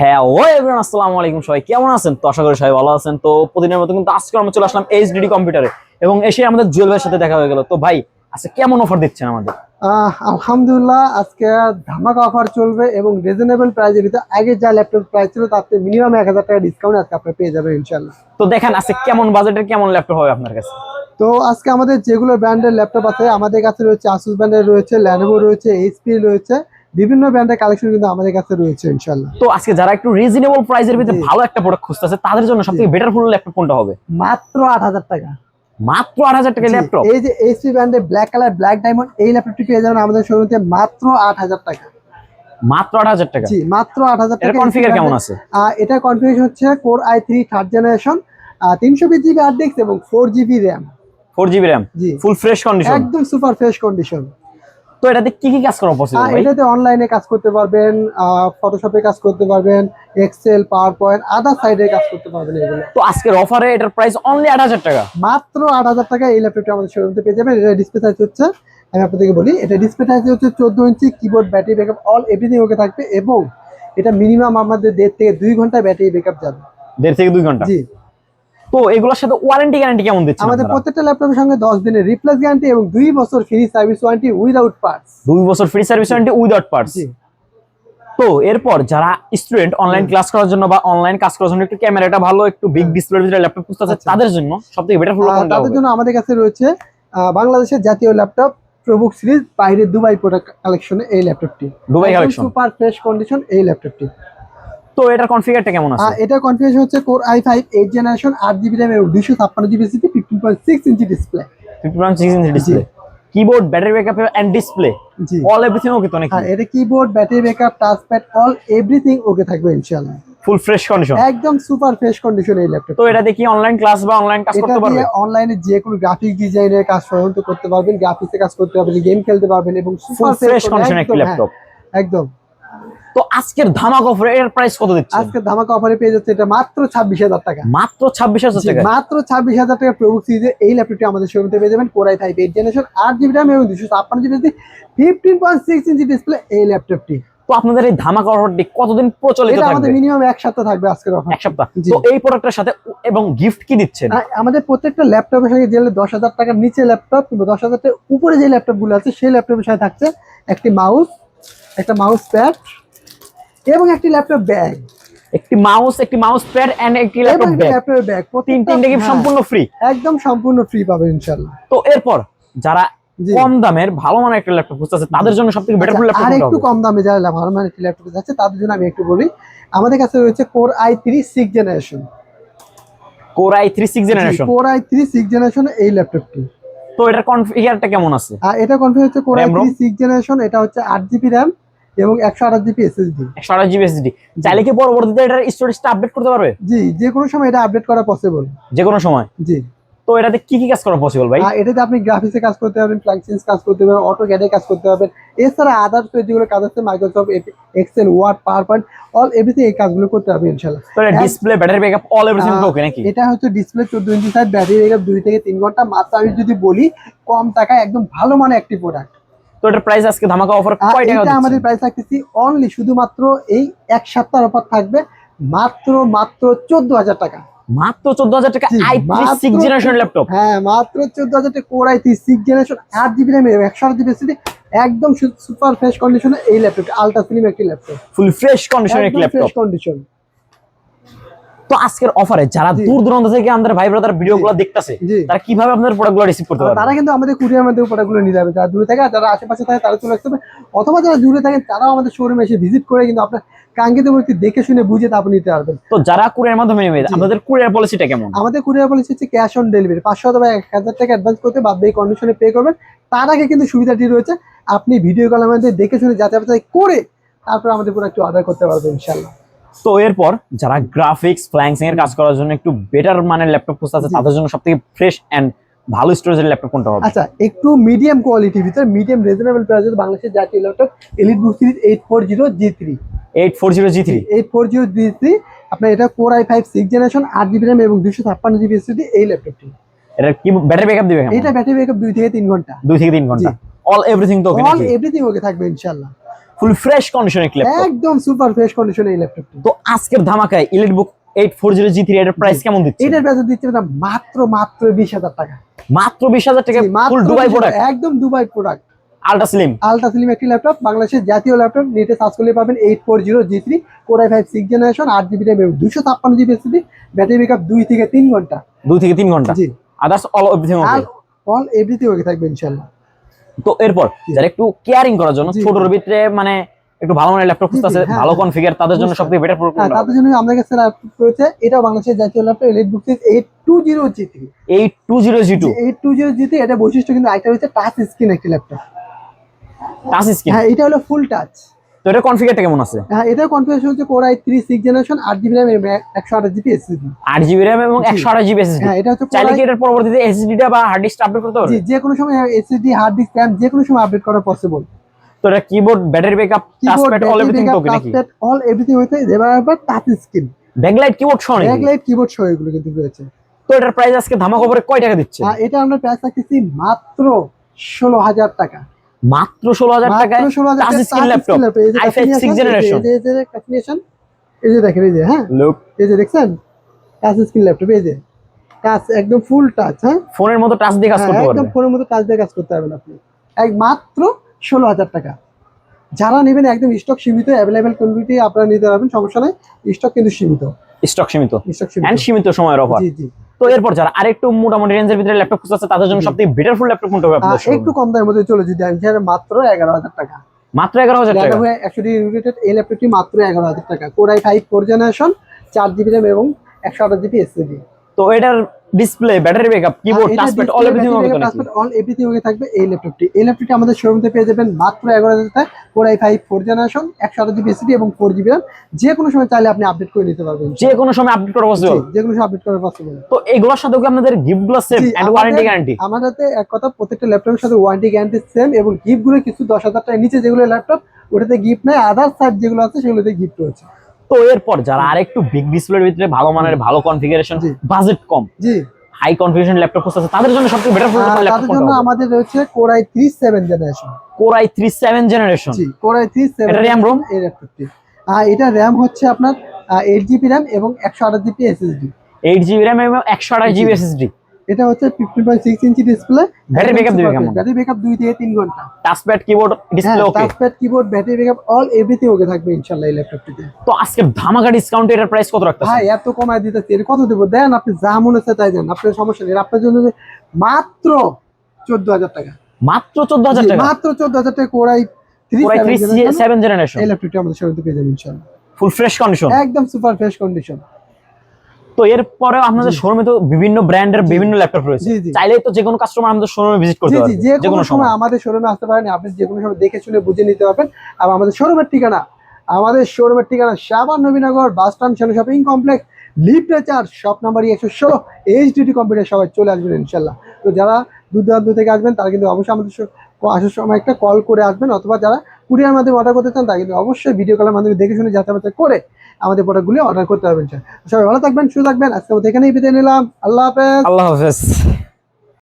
হ্যাঁ ও এভরিওয়ান আসসালামু আলাইকুম সবাই। কেমন আছেন? তো আশা করি সবাই ভালো আছেন। তো প্রতিদিনের মতো কিন্তু আজকে আমরা চলে আসলাম এইচডিডি কম্পিউটারে এবং এসে আমাদের জুয়েল ভাইয়ের সাথে দেখা হয়ে গেল। তো ভাই আজকে কেমন অফার দিচ্ছেন আমাদের? আলহামদুলিল্লাহ আজকে ধামাকা অফার চলবে এবং রিজনেবল প্রাইসের ভিতরে আগে যা ল্যাপটপ প্রাইস ছিল তাতে মিনিমাম এক হাজার টাকা ডিসকাউন্ট আজকে আপনি পেয়ে যাবেন ইনশাল্লাহ তো দেখেন আজকে কেমন বাজেটের কেমন ল্যাপটপ হবে আপনার কাছে? তো আজকে আমাদের যেগুলো ব্র্যান্ডের ল্যাপটপ আছে আমাদের কাছে রয়েছে আসুস ব্র্যান্ডের রয়েছে ল্যানোভো রয়েছে এইচপি রয়েছে বিভিন্ন ব্র্যান্ডের কালেকশন কিন্তু আমাদের কাছে রয়েছে ইনশাল্লাহ তো আজকে যারা একটু রিজনেবল প্রাইসের ভিতরে ভালো একটা প্রোডাক্ট খুঁজতেছে তাদের জন্য সবথেকে বেটার ফুল ল্যাপটপ কোনটা হবে? মাত্র আট হাজার টাকা। মাত্র আট হাজার টাকা ল্যাপটপ এই যে এইচপি ব্র্যান্ডের ব্ল্যাক কালার ব্ল্যাক ডায়মন্ড এই ল্যাপটপটি পেয়ে যাবেন আমাদের শোরুমে মাত্র আট হাজার টাকা। মাত্র আট হাজার টাকা? জি মাত্র আট হাজার এর টাকা কনফিগার কেমন আছে? এটা কনফিগারেশন হচ্ছে core i three third generation তিনশো বিশ জিবি হার্ড ডিস্ক এবং four GB RAM four GB RAM জি। ফুল ফ্রেশ কন্ডিশন একদম সুপার ফ্রেশ কন্ডিশন তো এটাতে কি কি কাজ করা পসিবল ভাই? এটাতে অনলাইনে কাজ করতে পারবেন ফটোশপে কাজ করতে পারবেন এক্সেল পাওয়ার পয়েন্ট আদার সাইডে কাজ করতে পারবেন এগুলো। তো আজকের অফারে এটার প্রাইস অনলি আট হাজার টাকা? মাত্র আট হাজার টাকা এই ল্যাপটপটা আমাদের শোরুমতে পেয়ে যাবেন। এটা ডিসপ্লে সাইজ হচ্ছে আমি আপনাদেরকে বলি এটা ডিসপ্লে সাইজ হচ্ছে চোদ্দ inch keyboard battery backup all everything okay থাকবে এবং এটা মিনিমাম আমাদের দেড় থেকে দুই ঘণ্টা ব্যাটারি ব্যাকআপ যাবে। দেড় থেকে দুই ঘণ্টা? জি। তো এগুলোর সাথে ওয়ারেন্টি গ্যারান্টি কেমন দিচ্ছে আমাদের প্রত্যেকটা ল্যাপটপের সঙ্গে দশ দিনের রিপ্লেস গ্যারান্টি এবং দুই বছর free service warranty without parts দুই বছর free service warranty without parts তো এরপর যারা স্টুডেন্ট অনলাইন ক্লাস করার জন্য বা অনলাইন কাজ করার জন্য একটু ক্যামেরাটা ভালো একটু বিগ ডিসপ্লের ভিতরে ল্যাপটপ খুঁজতেছে আচ্ছা। তাদের জন্য সবথেকে বেটার কোনটা তাদের জন্য আমাদের কাছে রয়েছে বাংলাদেশের জাতীয় ল্যাপটপ প্রবুক সিরিজ বাইরে দুবাই প্রোডাক্ট কালেকশনে এই ল্যাপটপটি Dubai collection super fresh condition এই ল্যাপটপটি তো এটার কনফিগারটা কেমন আছে? এটা কনফিগারেশন হচ্ছে core i five eight generation আট জিবি র্যাম এবং দুশো ছাপ্পান্ন GB CP fifteen point six inch display 50.6 inch display keyboard battery backup and display G. All everything okay তো নাকি? হ্যাঁ এটা keyboard battery backup touchpad all everything okay থাকবে ইনশাআল্লাহ। ফুল ফ্রেশ কন্ডিশন একদম সুপার ফ্রেশ কন্ডিশন এই laptop তো এটা দেখি অনলাইন ক্লাস বা অনলাইন কাজ করতে পারবে? অনলাইনে যে কোনো গ্রাফিক ডিজাইনের কাজ সাধারণত করতে পারবেন গ্রাফিক্সে কাজ করতে পারবেন গেম খেলতে পারবেন এবং সুপার ফ্রেশ কন্ডিশন একটি ল্যাপটপ একদম। তো আজকের ধামাক অফারে এর প্রাইস কত দিচ্ছে? আজকে ধামাকা অফারে পেয়ে যাচ্ছে এটা মাত্র ছাব্বিশ হাজার টাকা। মাত্র ছাব্বিশ হাজার জি, টাকা? মাত্র ছাব্বিশ হাজার টাকা প্রভু সিরিজে এই ল্যাপটপটি আমাদের শোরুমে পেয়ে যাবেন। Core i five eight generation আট জিবি র্যাম এবং দুশো ছাপ্পান্ন GB fifteen point six inch display এই ল্যাপটপটি তো আপনাদের এই ধামাক অফারটি কতদিন প্রচলিত এটা আমাদের মিনিমাম এক সপ্তাহ থাকবে আজকের অফার এক সপ্তাহ। তো এই প্রোডাক্টের সাথে এবং গিফট কি দিচ্ছেন? আমাদের প্রত্যেকটা ল্যাপটপের যে দশ হাজার টাকার নিচে ল্যাপটপ কিংবা দশ হাজার টাকার উপরে যে ল্যাপটপগুলো আছে সেই ল্যাপটপের সাথে থাকছে একটি মাউস একটা মাউস প্যাড এবং একটি ল্যাপটপ ব্যাগ। একটি মাউস একটি মাউস প্যাড এন্ড একটি ল্যাপটপ ব্যাগ। ল্যাপটপের ব্যাগ। তিন তিনটে গিফট সম্পূর্ণ ফ্রি একদম সম্পূর্ণ ফ্রি পাবেন ইনশাল্লাহ তো এরপর যারা কম দামের ভালো মানের একটা ল্যাপটপ খুঁজতেছে তাদের জন্য সবথেকে বেটার আচ্ছা, আর একটু কম দামে যারা ভালো মানের একটি ল্যাপটপ আছে তাদের জন্য আমি একটু বলি আমাদের কাছে রয়েছে core i three six generation core i three six generation core i three six generation এই ল্যাপটপটি তো এটার কনফিগারটা কেমন আছে? এটা কনফিগার হচ্ছে core i three? Six generation এটা হচ্ছে আট জিবি র্যাম এবং একশো আঠাশ জিবি এসএসডি একশো আঠাশ জিবি এসএসডি চাইলে কি পরবর্তীতে এটার স্টোরেজটা আপডেট করতে পারবে? জি যে কোনো সময় এটা আপডেট করা পসিবল যে কোনো সময়? জি। তো এটাতে কি কি কাজ করা পসিবল ভাই? এটাতে আপনি গ্রাফিক্সে কাজ করতে পারবেন ফ্ল্যাক্সিন্স কাজ করতে পারবেন অটো ক্যাডে কাজ করতে পারবেন। এছাড়া আদার্স যেগুলো কাজ আছে Microsoft Excel Word PowerPoint all everything এই কাজগুলো করতে পারবেন ইনশাল্লাহ তো এটা display battery backup all everything okay নাকি? এটা হচ্ছে ডিসপ্লে চোদ্দ ইঞ্চি সাইজ ব্যাটারি ব্যাকআপ দুই থেকে তিন ঘণ্টা। মাত্র আমি যদি বলি কম টাকায় একদম ভালো মানে একটি প্রোডাক্ট তো এটার প্রাইস আজকে ধামাকা অফার কয় টাকা এটা আমাদের প্রাইস থাকতেছি অনলি শুধুমাত্র এই এক সপ্তাহ অফার থাকবে মাত্র মাত্র চোদ্দ হাজার টাকা মাত্র চোদ্দ হাজার টাকা আই সিক্স জেনারেশন ল্যাপটপ হ্যাঁ মাত্র চোদ্দ হাজার টাকা কোর আই সিক্স জেনারেশন আট জিবি র্যাম একশো আট জিবি এসিডি একদম সুপার ফ্রেশ কন্ডিশনে এই ল্যাপটপ আলট্রা স্লিম একটি ল্যাপটপ ফুল ফ্রেশ কন্ডিশনের একটি ল্যাপটপ ফ্রেশ কন্ডিশন তো আজকের অফারে যারা দূর দূরান্ত থেকে আমাদের ভাই ব্রাদার ভিডিও গুলো দেখতেছে তারা কীভাবে আপনাদের প্রোডাক্টগুলো রিসিভ করতে পারবে? তারা কিন্তু আমাদের কুরিয়ার মাধ্যমে প্রোডাক্টগুলো নিয়ে যাবে। যারা দূরে থাকে যারা আশেপাশে থাকে তারা চলে আসতে হবে অথবা যারা দূরে থাকেন তারাও আমাদের শোরুমে এসে ভিজিট করে কিন্তু আপনার কাঙ্ক্ষিত ব্যক্তি দেখে শুনে বুঝে তারপর নিতে পারবেন। তো যারা কুরিয়ার মাধ্যমে নেবে জি। আপনাদের কুরিয়ার পলিসিটা কেমন? আমাদের কুরিয়ার পলিসি হচ্ছে ক্যাশ অন ডেলিভারি পাঁচশো অথবা এক হাজার টাকা অ্যাডভান্স করতে বাদ এই কন্ডিশনে পে করবেন। তার আগে কিন্তু সুবিধাটি রয়েছে আপনি ভিডিও কলের মধ্যে দেখে শুনে যাচাই করে তারপর আমাদের পুরো একটু অর্ডার করতে পারবেন ইনশাল্লাহ তো এরপর যারা গ্রাফিক্স ফ্ল্যাংসিং এর কাজ করার জন্য একটু বেটার মানের ল্যাপটপ খুঁজতেছে জি। তাদের জন্য সবথেকে ফ্রেশ এন্ড ভালো স্টোরেজের ল্যাপটপ কোনটা হবে? আচ্ছা একটু মিডিয়াম কোয়ালিটির ভিতরে মিডিয়াম রিজনেবল প্রাইসে বাংলাদেশের জাতীয় laptop EliteBook series eight four zero G three eight four zero G three eight four zero G three আপনার এটা core i five six generation আট জিবি র্যাম এবং দুশো ছাপ্পান্ন জিবি এসএসডি এই ল্যাপটপটি এটা কি ব্যাটারি ব্যাকআপ দিবে এটা ব্যাটারি ব্যাকআপ দুই থেকে তিন ঘণ্টা। দুই থেকে তিন ঘণ্টা। অল এভরিথিং তো ওকে অল এভরিথিং ওকে থাকবে ইনশাল্লাহ ফুল ফ্রেশ কন্ডিশনের ল্যাপটপ একদম সুপার ফ্রেশ কন্ডিশনে এই ল্যাপটপটি তো আজকের ধামাকায় EliteBook eight four zero G three এর প্রাইস কেমন দিচ্ছে? এটার বেতন দিচ্ছে মাত্র মাত্র বিশ হাজার টাকা। মাত্র বিশ হাজার টাকা ফুল দুবাই প্রোডাক্ট একদম Dubai product ultra slim ultra slim একটি ল্যাপটপ বাংলাদেশের জাতীয় ল্যাপটপ নেটে সার্চ করলে পাবেন eight four zero G three core i five six generation আট জিবি র্যাম দুশো ছাপ্পান্ন জিবি এসিডি ব্যাটারি ব্যাকআপ দুই থেকে তিন ঘণ্টা। দুই থেকে তিন ঘণ্টা। জি। Others all everything all everything okay থাকবে ইনশাল্লাহ তো এরপর। যারা একটু কেয়ারিং করার জন্য ছোটর ভিতরে মানে একটু ভালো মানের ল্যাপটপ খুঁজতেছে হ্যাঁ, ভালো। কনফিগার তাদের জন্য। সবথেকে বেটার হ্যাঁ তাদের জন্য আমাদের কাছে ল্যাপটপ রয়েছে এটা বাংলাদেশের জাতীয় laptop EliteBook series eight two zero G three eight two zero G two eight two zero G three এটা বৈশিষ্ট্য কিন্তু আইটা হচ্ছে টাচ স্ক্রিন একটি ল্যাপটপ টাচ স্ক্রিন হ্যাঁ এটা হলো ফুল টাচ তো এটা কনফিগারটা কেমন আছে? হ্যাঁ এটার কনফিগারেশন হচ্ছে core i three six generation আট জিবি র্যাম একশো আঠাশ জিবি এসএসডি আট জিবি র্যাম এবং জি। একশো আঠাশ জিবি এসএসডি হ্যাঁ এটা হচ্ছে চাইলে কি এটার পরবর্তীতে বা হার্ড ডিস্ক আপডেট করতে জি যে কোনো সময় হার্ড ডিস্ক যে কোনো সময় আপডেট করা পসিবল তো এটা keyboard battery backup touchpad all everything তো নাকি? টাচপ্যাড অল এভরিথিং এবার আবার টাচ স্ক্রিন ব্যাকলাইট কিবোর্ড সহ ব্যাকলাইট কিবোর্ড সহ এগুলো কিন্তু রয়েছে। তো এটার প্রাইস আজকে ধামাকা করে কয় টাকা দিচ্ছে? এটা আমরা প্রাইস রাখতেছি মাত্র ষোলো হাজার টাকা। মাত্র ষোলো হাজার টাকায় touch screen laptop i5 six generation। এই যে কাস্টমাইজেশন এই যে দেখেন এই যে হ্যাঁ? লোক এই যে দেখছেন? টাচ স্ক্রিন ল্যাপটপ এই যে। টাচ একদম ফুল টাচ হ্যাঁ? ফোনের মতো টাচ দিয়ে কাজ হ্যাঁ, করতে একদম ফোনের মতো কাজ দিয়ে কাজ করতে পারবেন আপনি। এক মাত্র ষোলো হাজার টাকা। যারা নেবেন একদম স্টক সীমিত অ্যাভেলেবেল কোয়ান্টিটি আপনারা নিতে পারবেন সমস্যা নাই। স্টক কিন্তু সীমিত। স্টক সীমিত। স্টক এন্ড সীমিত সীমিত সময়ের অফার জি জি। তো এরপর যারা আরেকটু মোটামুটি রেঞ্জের ভিতরে ল্যাপটপ খুঁজছে তাদের জন্য। সবথেকে বেটার ফুল ল্যাপটপ কোনটা হবে আপনাদের একটু কম দামের মধ্যে চলে যদি আমি মাত্র এগারো হাজার টাকা। মাত্র এগারো হাজার টাকা? ল্যাপটপ একশো ডি রিলেটেড এই ল্যাপটপটি মাত্র এগারো হাজার টাকা। Core i five four generation চার জিবি র্যাম এবং একশো আঠাশ জিবি এসএসডি তো এটার display battery backup keyboard touchpad all everything হবে তো নাকি অল এভরিথিং ওকে থাকবে এই ল্যাপটপটি এই ল্যাপটপটি আমাদের শোরুমতে পেয়ে যাবেন মাত্র এগারো হাজার টাকা কোরাই ফাইভ ফোর জেনারেশন একশো আঠাশ জিবি এসএসডি এবং ফোর জিবি র্যাম যে কোনো সময় চাইলে আপনি আপডেট করে নিতে পারবেন। যে কোনো সময় আপডেট করা পসিবল যে কোনো সময় আপডেট করা পসিবল তো এগুলোর সাথে কি আপনাদের গিফটগুলো সেম এন্ড ওয়ারেন্টি গ্যারান্টি আমাদের হাতে এক কথা প্রত্যেকটা ল্যাপটপের সাথে ওয়ারেন্টি গ্যারান্টি সেম এবং গিফটগুলো কিছু দশ হাজার টাকার নিচে যেগুলো ল্যাপটপ ওটাতে গিফট নেই আদার সাইড যেগুলো আছে সেগুলোতে গিফট রয়েছে। তো এরপর যারা আরেকটু বিগ ডিসপ্লের ভিতরে ভালো মানের ভালো কনফিগারেশন বাজেট কম জি। হাই কনফিগারেশন ল্যাপটপ আছে তাদের জন্য সবচেয়ে বেটার ল্যাপটপ তাদের কোনটা জন্য আমাদের রয়েছে core i three seven generation core i three seven generation G core i three seven এটা RAM ROM? এই ল্যাপটপটি আর এটা র্যাম হচ্ছে আপনার এইট জিবি র্যাম এবং একশো আঠাশ GB SSD eight GB RAM এবং একশো আঠাশ জিবি এসএসডি এটা হচ্ছে fifteen point six inch display Battery backup দিবে কেমন? ব্যাটারি ব্যাকআপ দুই থেকে তিন ঘণ্টা। Touchpad keyboard display okay touchpad keyboard battery backup all everything okay থাকবে ইনশাআল্লাহ এই ল্যাপটপটিতে তো আজকের ধামাকা ডিসকাউন্ট এটার প্রাইস কত রাখতেছে ভাই এত কমায় দিতেছি এর কত দেবো? দেন আপনি যা মনে হচ্ছে তাই দেন আপনার সমস্যা নেই। আপনার জন্য মাত্র চোদ্দ হাজার টাকা। মাত্র চোদ্দ হাজার জি, টাকা? মাত্র চোদ্দ হাজার টাকা core i three core i three seven generation এই ল্যাপটপটি আমাদের শোরুমে পেয়ে যাবেন ইনশাআল্লাহ। ফুল ফ্রেশ কন্ডিশন একদম সুপার ফ্রেশ কন্ডিশন তো এরপরে আপনাদের। শোরুমে তো বিভিন্ন ব্র্যান্ডের বিভিন্ন ল্যাপটপ রয়েছে। চাইলেই তো যে কোনো কাস্টমার আমাদের শোরুমে ভিজিট করতে জি পারবে যে কোনো সময় আমাদের শোরুমে আসতে পারেন আপনি যে কোনো সময় দেখে শুনে বুঝে নিতে পারবেন। আর আমাদের শোরুমের ঠিকানা আমাদের শোরুমের ঠিকানা সাবান Nabinagar bus stand shopping complex লিফটে চার শপ নাম্বার একশো ষোলো এইচডিটি কম্পিউটার সবাই চলে আসবেন ইনশাল্লাহ। তো যারা দূর দূরান্ত থেকে আসবেন তারা কিন্তু অবশ্যই আমাদের আসার সময় একটা কল করে আসবেন অথবা যারা কুরিয়ার মাধ্যমে অর্ডার করতে চান তারা কিন্তু অবশ্যই ভিডিও কলের মাধ্যমে দেখে শুনে বাছাই করে আমাদের প্রোডাক্টগুলি অর্ডার করতে পারবেন সবাই ভালো থাকবেন, সুস্থ থাকবেন। আজকে এখানেই বিদায় নিলাম। আল্লাহ হাফেজ। আল্লাহ হাফেজ।